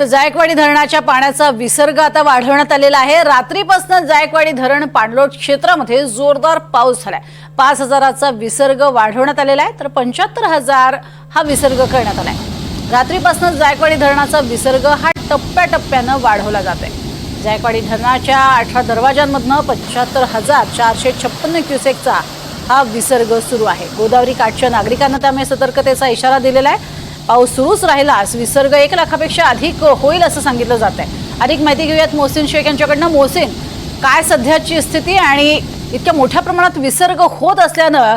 तर जायकवाडी धरणाच्या पाण्याचा विसर्ग आता वाढवण्यात आलेला आहे. रात्रीपासून जायकवाडी धरण पाणलोट क्षेत्रामध्ये जोरदार पाऊस झालाय. पाच हजाराचा विसर्ग वाढवण्यात आलेला आहे तर पंच्याहत्तर हजार हा विसर्ग करण्यात आलाय. रात्रीपासून जायकवाडी धरणाचा विसर्ग हा टप्प्याटप्प्यानं वाढवला जातोय. जायकवाडी धरणाच्या अठरा दरवाजांमधनं पंच्याहत्तर हजार चारशे छप्पन्न क्युसेकचा हा विसर्ग सुरू आहे. गोदावरी काठच्या नागरिकांना त्यामुळे सतर्कतेचा इशारा दिलेला आहे. पाऊस सुरूच राहिलास विसर्ग एक लाखापेक्षा अधिक होईल असं सांगितलं जात आहे अधिक माहिती घेऊयात मोहसिन शेख यांच्याकडनं. मोहसिन काय सध्याची स्थिती आणि इतक्या मोठ्या प्रमाणात विसर्ग होत असल्यानं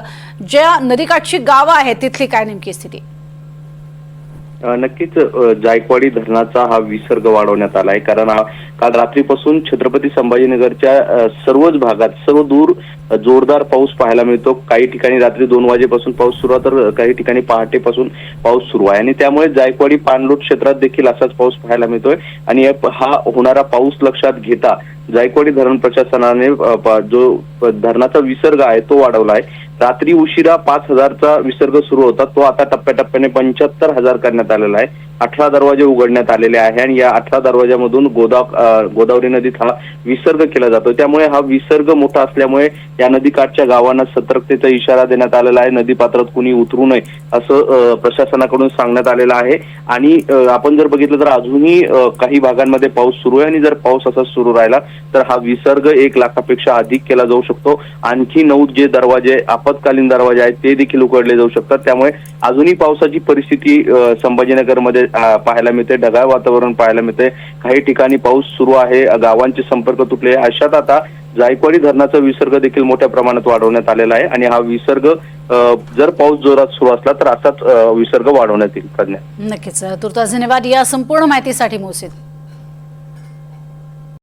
ज्या नदीकाठची गावं आहेत तिथली काय नेमकी स्थिती? नक्कीच जायकवाडी धरणाचा हा विसर्ग वाढवण्यात आला आहे कारण काल रात्रीपासून छत्रपती संभाजीनगरच्या सर्वच भागात सर्व दूर जोरदार पाऊस पाहायला मिळतो. काही ठिकाणी रात्री दोन वाजेपासून पाऊस सुरू आहे तर काही ठिकाणी पहाटेपासून पाऊस सुरू आहे. आणि त्यामुळे जायकवाडी पाणलोट क्षेत्रात देखील असाच पाऊस पाहायला मिळतोय. आणि हा होणारा पाऊस लक्षात घेता जायकवाडी धरण प्रशासनाने जो धरणाचा विसर्ग आहे तो वाढवला आहे. रात्री उशिरा पाच हजारचा विसर्ग सुरू होता. तो आता टप्प्याटप्प्याने पंच्याहत्तर हजार करण्यात आलेला आहे. अठरा दरवाजे उघडण्यात आलेले आहे आणि या अठरा दरवाजामधून गोदाव गोदावरी नदीत हा विसर्ग केला जातो. त्यामुळे हा विसर्ग मोठा असल्यामुळे या नदीकाठच्या गावांना सतर्कतेचा इशारा देण्यात आलेला आहे. नदी पात्रात कुणी उतरू नये असं प्रशासनाकडून सांगण्यात आलेलं आहे. आणि आपण जर बघितलं तर अजूनही काही भागांमध्ये पाऊस सुरू आहे आणि जर पाऊस असा सुरू राहिला तर हा विसर्ग एक लाखापेक्षा अधिक केला जाऊ शकतो. आणखी नऊ जे दरवाजे आपत्कालीन दरवाजे आहेत ते देखील उघडले जाऊ शकतात. त्यामुळे अजूनही पावसाची परिस्थिती संभाजीनगरमध्ये पाहायला मिळते. ढगाळ वातावरण पाहायला मिळते. काही ठिकाणी पाऊस सुरू आहे. गावांचे संपर्क तुटले अशात आता जायकवाडी धरणाचा विसर्ग देखील मोठ्या प्रमाणात वाढवण्यात आलेला आहे आणि हा विसर्ग जर पाऊस जोरात सुरू असला तर असाच विसर्ग वाढवण्यात येईल. नक्कीच. तुर्तास धन्यवाद. या संपूर्ण माहितीसाठी मोहसिन.